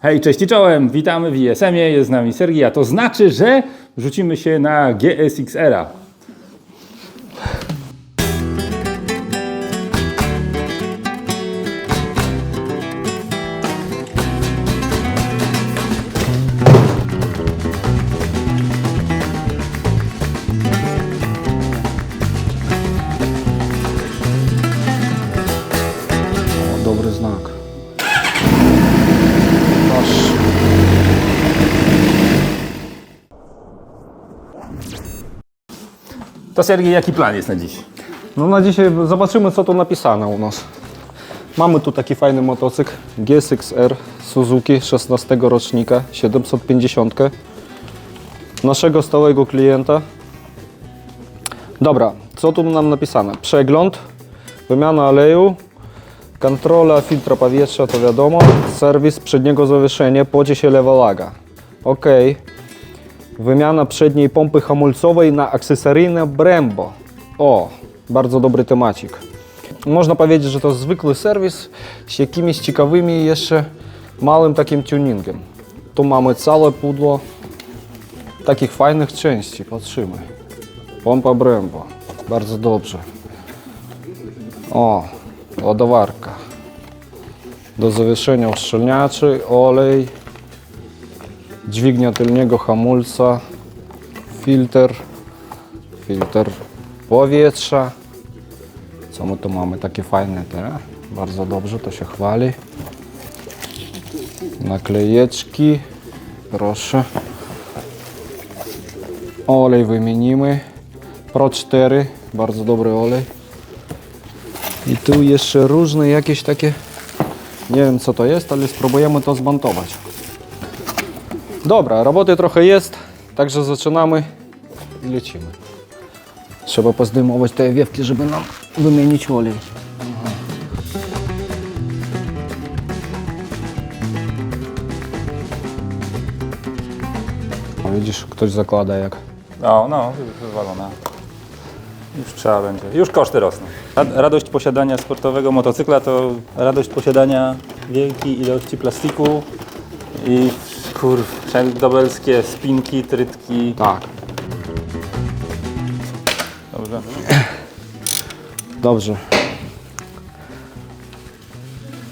Hej, cześć i czołem, witamy w ISM-ie, jest z nami Sergii, a to znaczy, że rzucimy się na GSX-era. To Sergii, jaki plan jest na dziś? No na dzisiaj zobaczymy co tu napisane u nas. Mamy tu taki fajny motocykl GSX-R Suzuki 16 rocznika 750 naszego stałego klienta. Dobra, co tu nam napisane? Przegląd, wymiana oleju, kontrola filtra powietrza, to wiadomo, serwis przedniego zawieszenia, pocie lewa laga. Ok. Wymiana przedniej pompy hamulcowej na akcesoryjne Brembo. O, bardzo dobry temacik. Można powiedzieć, że to zwykły serwis z jakimiś ciekawymi jeszcze małym takim tuningiem. Tu mamy całe pudło takich fajnych części. Patrzymy. Pompa Brembo. Bardzo dobrze. O, ładowarka. Do zawieszenia uszczelniaczy, olej, dźwignia tylnego hamulca, filtr, filtr powietrza. Co my tu mamy? Takie fajne te. Bardzo dobrze, to się chwali. Naklejeczki, proszę. Olej wymienimy. Pro 4, bardzo dobry olej. I tu jeszcze różne jakieś takie, nie wiem co to jest, ale spróbujemy to zmontować. Dobra, roboty trochę jest, także zaczynamy i lecimy. Trzeba pozdejmować te wiewki, żeby nam wymienić olej. O, widzisz, ktoś zakłada jak. No, no, wywalona. Już trzeba będzie. Już koszty rosną. Rad- Radość posiadania sportowego motocykla to radość posiadania wielkiej ilości plastiku i kur, dobelskie spinki, trytki. Tak. Dobrze. Dobrze.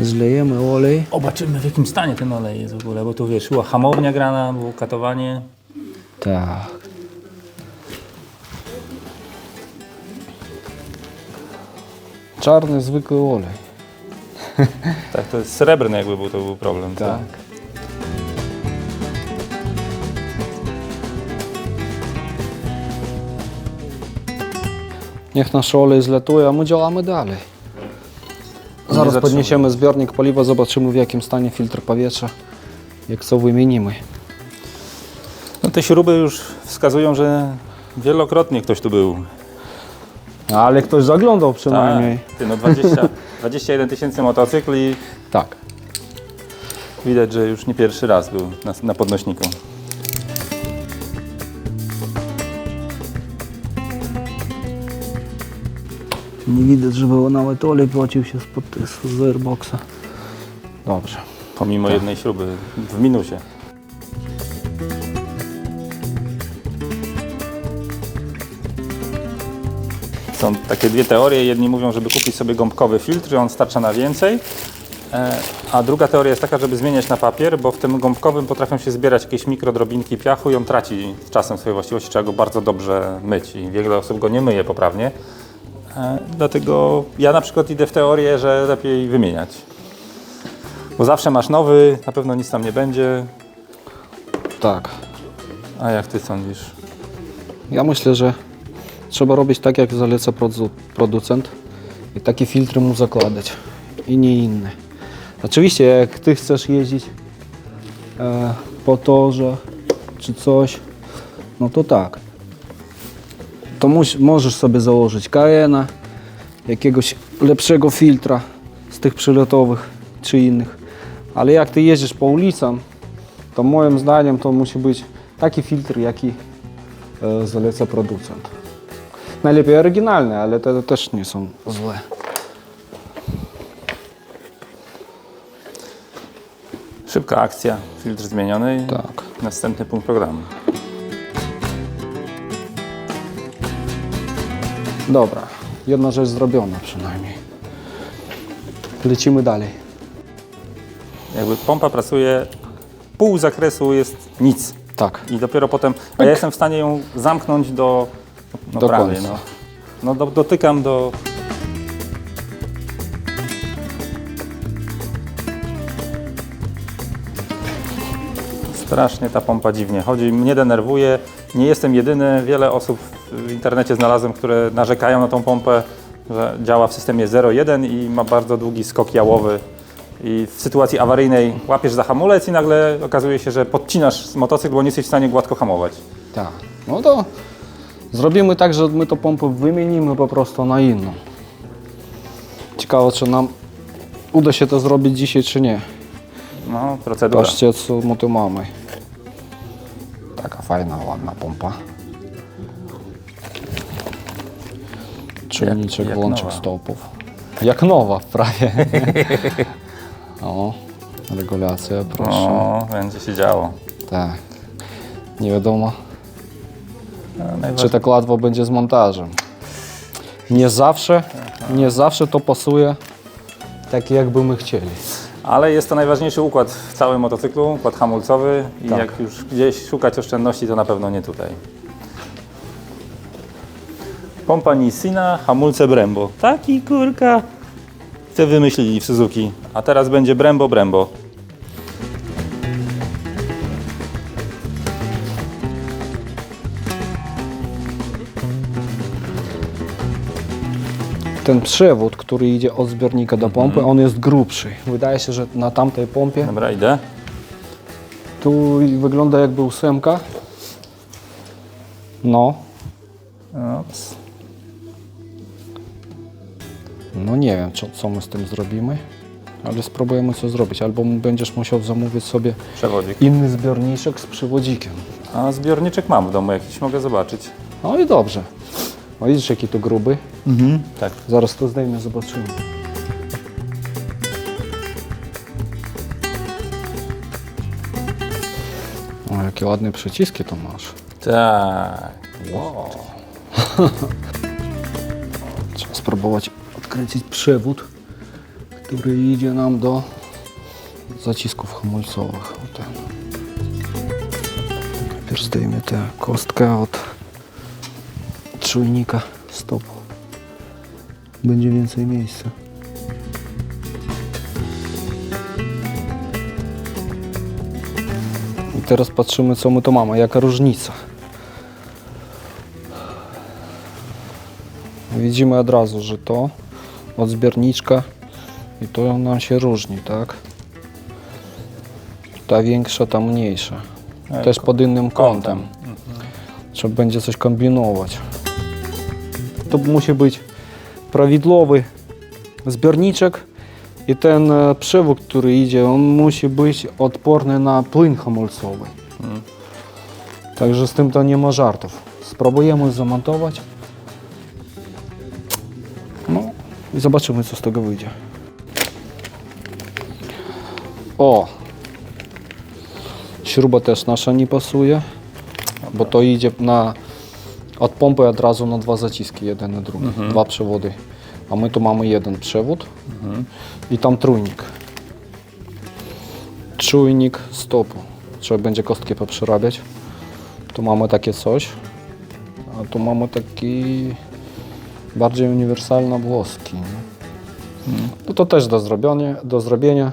Zlejemy olej. Zobaczymy w jakim stanie ten olej jest w ogóle, bo tu wiesz, była hamownia grana, było katowanie. Tak. Czarny, zwykły olej. Tak, to jest srebrny jakby był, to był problem. co? Tak. Niech nasz olej zlatuje, a my działamy dalej. Zaraz zatrzymuj. podniesiemy zbiornik paliwa, zobaczymy w jakim stanie filtr powietrza, jak co wymienimy. No te śruby już wskazują, że wielokrotnie ktoś tu był. Ale ktoś zaglądał przynajmniej. Tak, ty, no 20, 21 tysięcy motocykli. Tak. Widać, że już nie pierwszy raz był na, na podnośniku. Nie widać, żeby nawet olej płacił się spod z airboxa. Dobrze. Pomimo jednej śruby w minusie. Są takie dwie teorie. Jedni mówią, żeby kupić sobie gąbkowy filtr, on starcza na więcej. E, A druga teoria jest taka, żeby zmieniać na papier, bo w tym gąbkowym potrafią się zbierać jakieś mikrodrobinki piachu i on traci z czasem swoje właściwości. Trzeba go bardzo dobrze myć i wiele osób go nie myje poprawnie. E, Dlatego ja na przykład idę w teorię, że lepiej wymieniać. Bo zawsze masz nowy, na pewno nic tam nie będzie. Tak. A jak ty sądzisz? Ja myślę, że trzeba robić tak, jak zaleca produ- producent i takie filtry mu zakładać i nie inne. Oczywiście, jak ty chcesz jeździć e, po torze czy coś, no to tak. To możesz sobie założyć KN, jakiegoś lepszego filtra z tych przylotowych czy innych. Ale jak ty jeździsz po ulicom, to moim zdaniem to musi być taki filtr, jaki e, zaleca producent. Najlepiej oryginalne, ale te też nie są złe. Szybka akcja, filtr zmieniony i Tak. następny punkt programu. Dobra, jedna rzecz zrobiona przynajmniej. Lecimy dalej. Jakby pompa pracuje, pół zakresu jest nic. Tak. I dopiero potem, a ja jestem w stanie ją zamknąć do, no Do prawie, końca. no. No do, dotykam do... Strasznie ta pompa dziwnie chodzi, mnie denerwuje. Nie jestem jedyny, wiele osób w internecie znalazłem, które narzekają na tą pompę, że działa w systemie 0.1 i ma bardzo długi skok jałowy. I w sytuacji awaryjnej łapiesz za hamulec i nagle okazuje się, że podcinasz motocykl, bo nie jesteś w stanie gładko hamować. Tak. No to zrobimy tak, że my tą pompę wymienimy po prostu na inną. Ciekawe, czy nam uda się to zrobić dzisiaj, czy nie. No, procedura. Patrzcie, co my tu mamy. Taka fajna, ładna pompa. Czujniczek, jak włączek nowa. stopów. Jak nowa prawie. o, regulacja, proszę. O, będzie się działo. Tak. Nie wiadomo, No, czy tak łatwo będzie z montażem. Nie zawsze, nie zawsze to pasuje tak, jakby my chcieli. Ale jest to najważniejszy układ w całym motocyklu, układ hamulcowy i Tak. jak już gdzieś szukać oszczędności, to na pewno nie tutaj. Pompa Nissina, hamulce Brembo. Taki kurka. Chcę wymyślili w Suzuki. A teraz będzie Brembo Brembo. Ten przewód, który idzie od zbiornika do pompy, on jest grubszy. Wydaje się, że na tamtej pompie Dobra, idę. tu wygląda jakby ósemka. No, Ops. No nie wiem, co, co my z tym zrobimy, ale spróbujemy co zrobić. Albo będziesz musiał zamówić sobie Przewodzik. inny zbiorniczek z przewodzikiem. A zbiorniczek mam w domu jakiś, mogę zobaczyć. No i dobrze. O, widzisz jaki tu gruby? Tak. Zaraz to zdejmę, zobaczymy. O, jakie ładne przyciski to masz. Tak. Wow. Trzeba spróbować odkręcić przewód, który idzie nam do zacisków hamulcowych. Ten. Najpierw zdejmę tę kostkę od czujnika stopu. Będzie więcej miejsca. I teraz patrzymy co my tu mamy, jaka różnica. Widzimy od razu, że to od zbiorniczka i to nam się różni, tak? Ta większa, ta mniejsza. Ej, Też pod innym kątem. kątem. Trzeba będzie coś kombinować. To musi być prawidłowy zbiorniczek i ten e, przewód, który idzie, on musi być odporny na płyn hamulcowy. Także z tym to nie ma żartów. Spróbujemy zamontować. I zobaczymy, co z tego wyjdzie. O! Śruba też nasza nie pasuje, bo to idzie na, od pompy od razu na dwa zaciski, jeden na drugi, dwa przewody. A my tu mamy jeden przewód i tam trójnik. Czujnik stopu. Trzeba będzie kostki poprzerabiać. Tu mamy takie coś, a tu mamy taki bardziej uniwersalny włoski. nie? No to też do zrobienia, do zrobienia.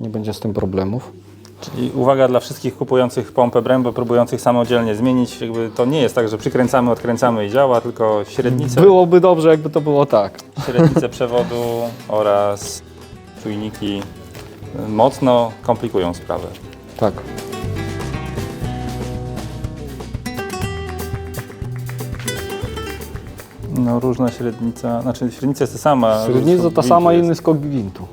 Nie będzie z tym problemów. Czyli uwaga dla wszystkich kupujących pompę Brembo, próbujących samodzielnie zmienić. Jakby to nie jest tak, że przykręcamy, odkręcamy i działa, tylko średnice, Byłoby dobrze, jakby to było tak. średnice przewodu oraz czujniki mocno komplikują sprawę. Tak. No różna średnica, znaczy średnica jest ta sama. Średnica ta sama, inny skok gwintu.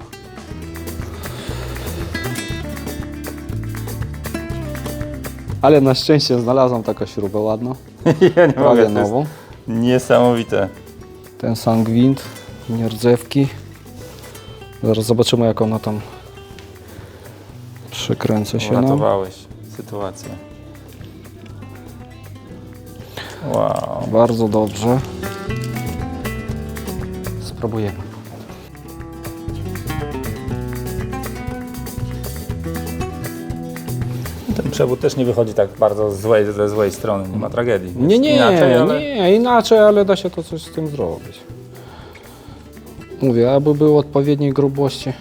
Ale na szczęście znalazłem taką śrubę ładną, ja nie mogę, prawie to jest nową. niesamowite. Ten sam gwint, nierdzewki. Zaraz zobaczymy jak ona tam Przekręcę się nam. Uratowałeś sytuację. Wow. Bardzo dobrze. Spróbujemy. Ten przewód też nie wychodzi tak bardzo z złej, ze złej strony, nie ma tragedii. Nie, nie, Inaczej, ale... nie, inaczej, ale da się to coś z tym zrobić. Mówię, aby był odpowiedniej grubości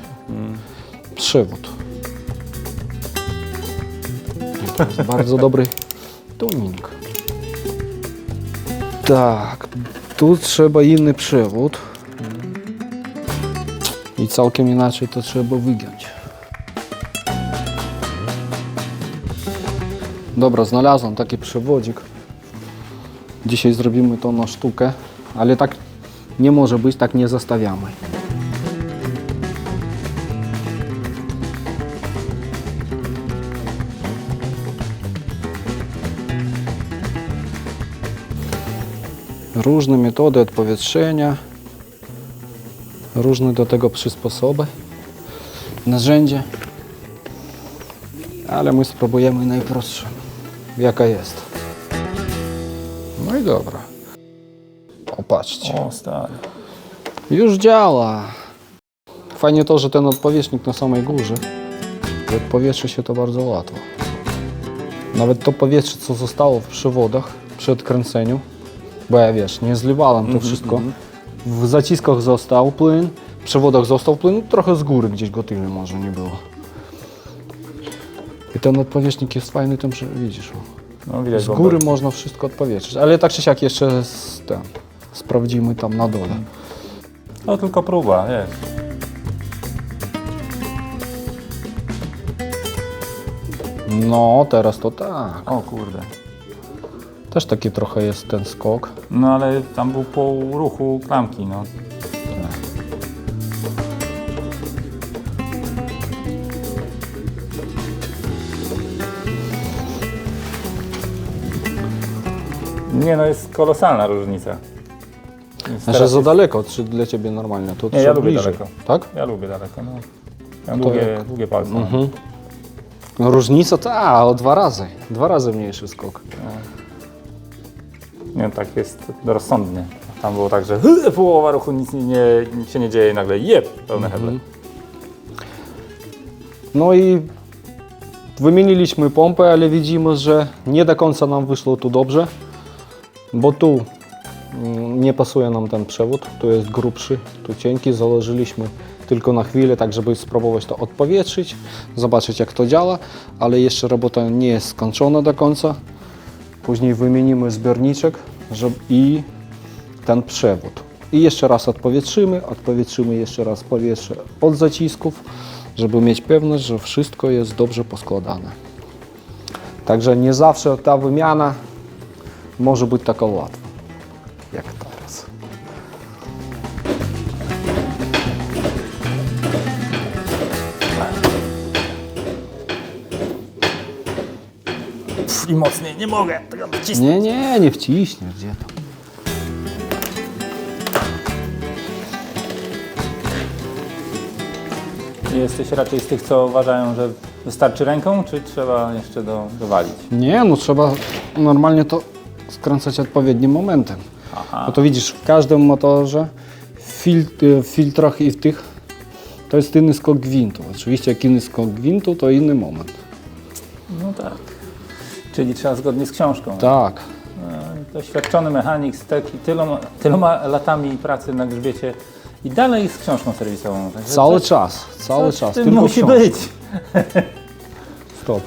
przewód. To jest bardzo dobry tuning. Tak, tu trzeba inny przewód. I całkiem inaczej to trzeba wygiąć. Dobra, znalazłem taki przewodzik. Dzisiaj zrobimy to na sztukę, ale tak nie może być, tak nie zostawiamy. Różne metody odpowietrzenia, różne do tego przysposoby, narzędzia, ale my spróbujemy najprostsze, jaka jest. No i dobra. Opatrzcie. O, stary. Już działa. Fajnie to, że ten odpowietrznik na samej górze. I odpowietrzy się to bardzo łatwo. Nawet to powietrze, co zostało w przewodach przy odkręceniu, bo ja wiesz, nie zlewałem to wszystko. W zaciskach został płyn, w przewodach został płyn, trochę z góry gdzieś go tyle może nie było. I ten odpowietrznik jest fajny tym, że widzisz. No, widać Z góry można wszystko odpowietrzyć, ale tak czy siak jeszcze z, ten, sprawdzimy tam na dole. No tylko próba, wiesz. No, teraz to tak. O kurde. Też taki trochę jest ten skok. No ale tam był pół ruchu klamki, no. Nie no, jest kolosalna różnica. Więc teraz za jest- daleko, czy dla Ciebie normalnie? To Nie, ja trzeba lubię bliżej. daleko. Tak? Ja lubię daleko, no. Ja mam długie, długie palce. Mhm. No, różnica to a, o dwa razy. Dwa razy mniejszy skok. Nie, tak jest rozsądnie. Tam było tak, że połowa ruchu nic, nie, nic się nie dzieje i nagle jeb, pełne Mhm. heble. No i wymieniliśmy pompę, ale widzimy, że nie do końca nam wyszło tu dobrze, bo tu mm, nie pasuje nam ten przewód, tu jest grubszy, tu cienki, założyliśmy tylko na chwilę, tak żeby spróbować to odpowietrzyć, zobaczyć jak to działa, ale jeszcze robota nie jest skończona do końca. Później wymienimy zbiorniczek żeby, i ten przewód. I jeszcze raz odpowietrzymy, odpowietrzymy jeszcze raz powietrze od zacisków, żeby mieć pewność, że wszystko jest dobrze poskładane. Także nie zawsze ta wymiana może być taka łatwa, jak teraz. Pff, I mocniej, nie mogę tego nacisnąć. Nie, nie, nie wciśniesz, gdzie to. Jesteś raczej z tych, co uważają, że wystarczy ręką, czy trzeba jeszcze do, dowalić? Nie, no trzeba normalnie to skręcać odpowiednim momentem. Aha. No to widzisz, w każdym motorze, w, fil- w filtrach i w tych, to jest inny skok gwintu. Oczywiście jak inny skok gwintu, to inny moment. No tak. Czyli trzeba zgodnie z książką. Tak. E, Doświadczony mechanik z tyloma, tyloma latami pracy na grzbiecie i dalej z książką serwisową. Także Cały coś- czas, cały czas. Tylko musi książka. być. Stop.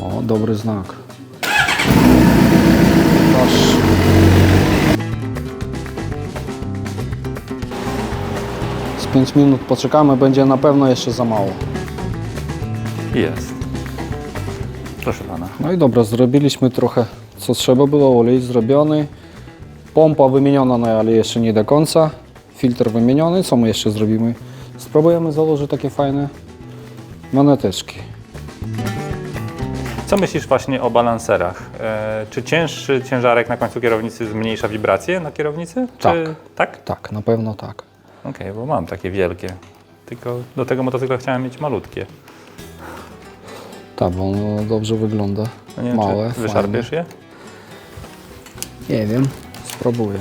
O, dobry znak. Proszę. Z 5 minut poczekamy, będzie na pewno jeszcze za mało. Jest. Proszę pana. No i dobra, zrobiliśmy trochę co trzeba było, olej zrobiony. Pompa wymieniona, no ale jeszcze nie do końca. Filtr wymieniony, co my jeszcze zrobimy? Spróbujemy założyć takie fajne maneteczki. Co myślisz właśnie o balanserach? E, czy cięższy ciężarek na końcu kierownicy zmniejsza wibracje na kierownicy? Tak. Czy, tak? Tak, na pewno tak. Okej, bo mam takie wielkie. Tylko do tego motocykla chciałem mieć malutkie. Tak, bo ono dobrze wygląda. No nie wiem, Małe, czy wyszarpiesz je? Nie wiem, spróbuję.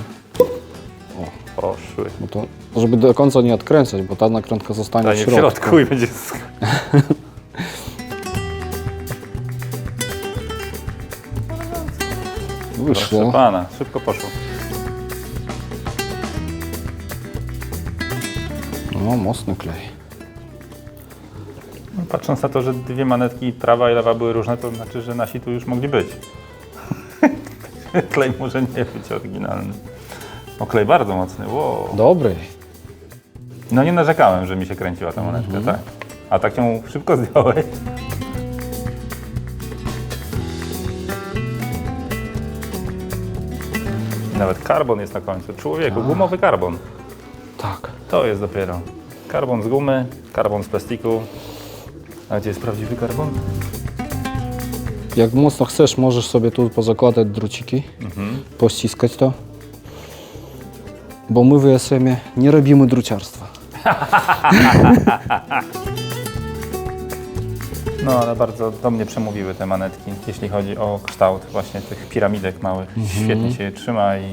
Poszły. Bo to, żeby do końca nie odkręcać, bo ta nakrętka zostanie w w środku. środku i będzie... sk- Proszę Wyszło. pana, szybko poszło. No, mocny klej. No, Patrząc na to, że dwie manetki prawa i lewa były różne, to znaczy, że nasi tu już mogli być. Klej może nie być oryginalny. O, klej bardzo mocny, wow. Dobry. No nie narzekałem, że mi się kręciła ta monetka, tak. A tak ją szybko zdjąłeś. Nawet karbon jest na końcu. Człowieku, gumowy karbon. Tak. To jest dopiero. Karbon z gumy, karbon z plastiku. A gdzie jest prawdziwy karbon? Jak mocno chcesz, możesz sobie tu pozakładać druciki, pościskać to. Bo my w ESM-ie nie robimy druciarstwa. No, ale bardzo do mnie przemówiły te manetki, jeśli chodzi o kształt właśnie tych piramidek małych. Świetnie się je trzyma i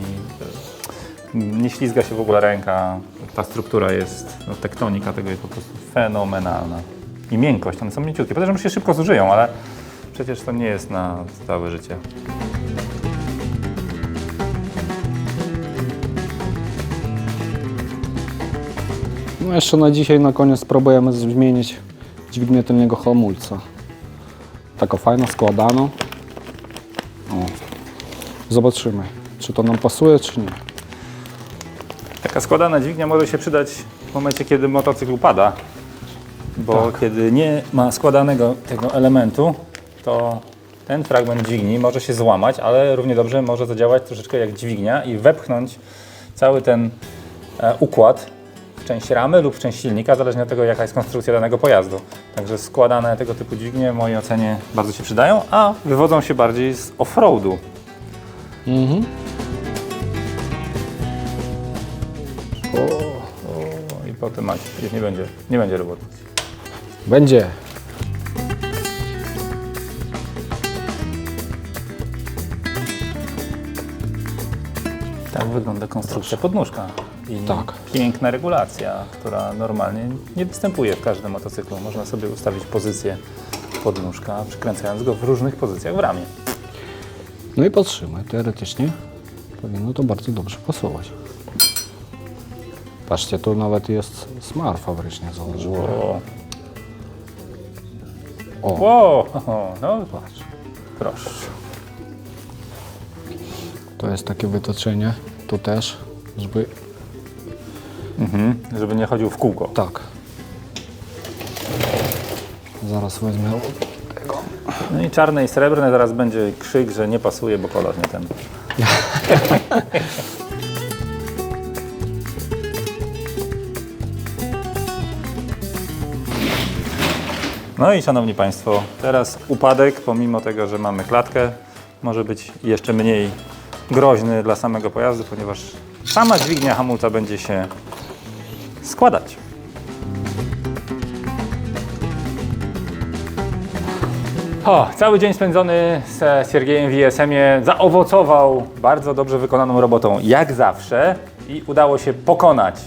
e, nie ślizga się w ogóle ręka. Ta struktura jest, no, tektonika tego jest po prostu fenomenalna. I miękkość, one są mięciutkie. Podejrzewam, że się szybko zużyją, ale przecież to nie jest na całe życie. No jeszcze na dzisiaj na koniec spróbujemy zmienić dźwignię tylnego hamulca. Taka fajna, składana. O. Zobaczymy, czy to nam pasuje, czy nie. Taka składana dźwignia może się przydać w momencie, kiedy motocykl upada, bo kiedy nie ma składanego tego elementu, to ten fragment dźwigni może się złamać, ale równie dobrze może zadziałać troszeczkę jak dźwignia i wepchnąć cały ten e, układ w część ramy lub w część silnika, zależnie od tego, jaka jest konstrukcja danego pojazdu. Także składane tego typu dźwignie w mojej ocenie bardzo się przydają, a wywodzą się bardziej z off-roadu. Mhm. O, I potem macie, już nie będzie, nie będzie roboty. Będzie. Tak wygląda konstrukcja podnóżka. I Tak. piękna regulacja, która normalnie nie występuje w każdym motocyklu. Można sobie ustawić pozycję podnóżka, przykręcając go w różnych pozycjach w ramię. No i patrzymy, teoretycznie powinno to bardzo dobrze pasować. Patrzcie, tu nawet jest smar fabrycznie założony. O, O, wow, no patrz, proszę. to jest takie wytoczenie, tu też, żeby Mhm, żeby nie chodził w kółko. tak. Zaraz wezmę tego. No i czarne i srebrne, zaraz będzie krzyk, że nie pasuje, bo kolor nie ten. No i szanowni Państwo, teraz upadek, pomimo tego, że mamy klatkę, może być jeszcze mniej groźny dla samego pojazdu, ponieważ sama dźwignia hamulca będzie się składać. O, cały dzień spędzony z Siergiejem w ISM-ie zaowocował bardzo dobrze wykonaną robotą, jak zawsze, i udało się pokonać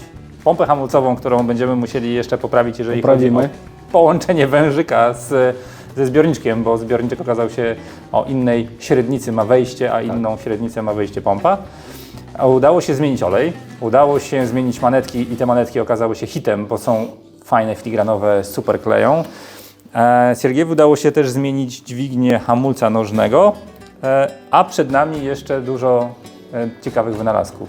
pompę hamulcową, którą będziemy musieli jeszcze poprawić, jeżeli Poprawimy. chodzi o połączenie wężyka z, ze zbiorniczkiem, bo zbiorniczek okazał się o innej średnicy ma wejście, a inną średnicę ma wejście pompa. Udało się zmienić olej, udało się zmienić manetki i te manetki okazały się hitem, bo są fajne, filigranowe, super kleją. E, Siergiejowi udało się też zmienić dźwignię hamulca nożnego, e, a przed nami jeszcze dużo e, ciekawych wynalazków.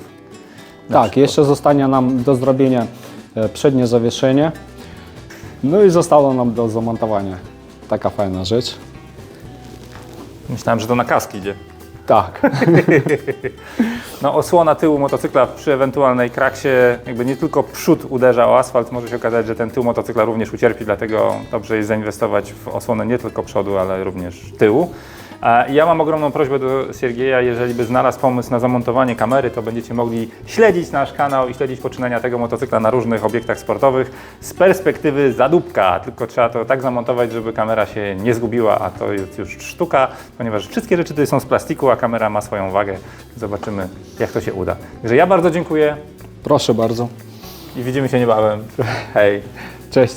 Tak, jeszcze zostanie nam do zrobienia e, przednie zawieszenie. No i zostało nam do zamontowania taka fajna rzecz. Myślałem, że to na kask idzie. Tak, No, osłona tyłu motocykla przy ewentualnej kraksie, jakby nie tylko przód uderza o asfalt, może się okazać, że ten tył motocykla również ucierpi, dlatego dobrze jest zainwestować w osłonę nie tylko przodu, ale również tyłu. Ja mam ogromną prośbę do Siergieja, jeżeli by znalazł pomysł na zamontowanie kamery, to będziecie mogli śledzić nasz kanał i śledzić poczynania tego motocykla na różnych obiektach sportowych z perspektywy zadupka, tylko trzeba to tak zamontować, żeby kamera się nie zgubiła, a to jest już sztuka, ponieważ wszystkie rzeczy tutaj są z plastiku, a kamera ma swoją wagę. Zobaczymy, jak to się uda. Także ja bardzo dziękuję proszę bardzo. i widzimy się niebawem. Hej! Cześć.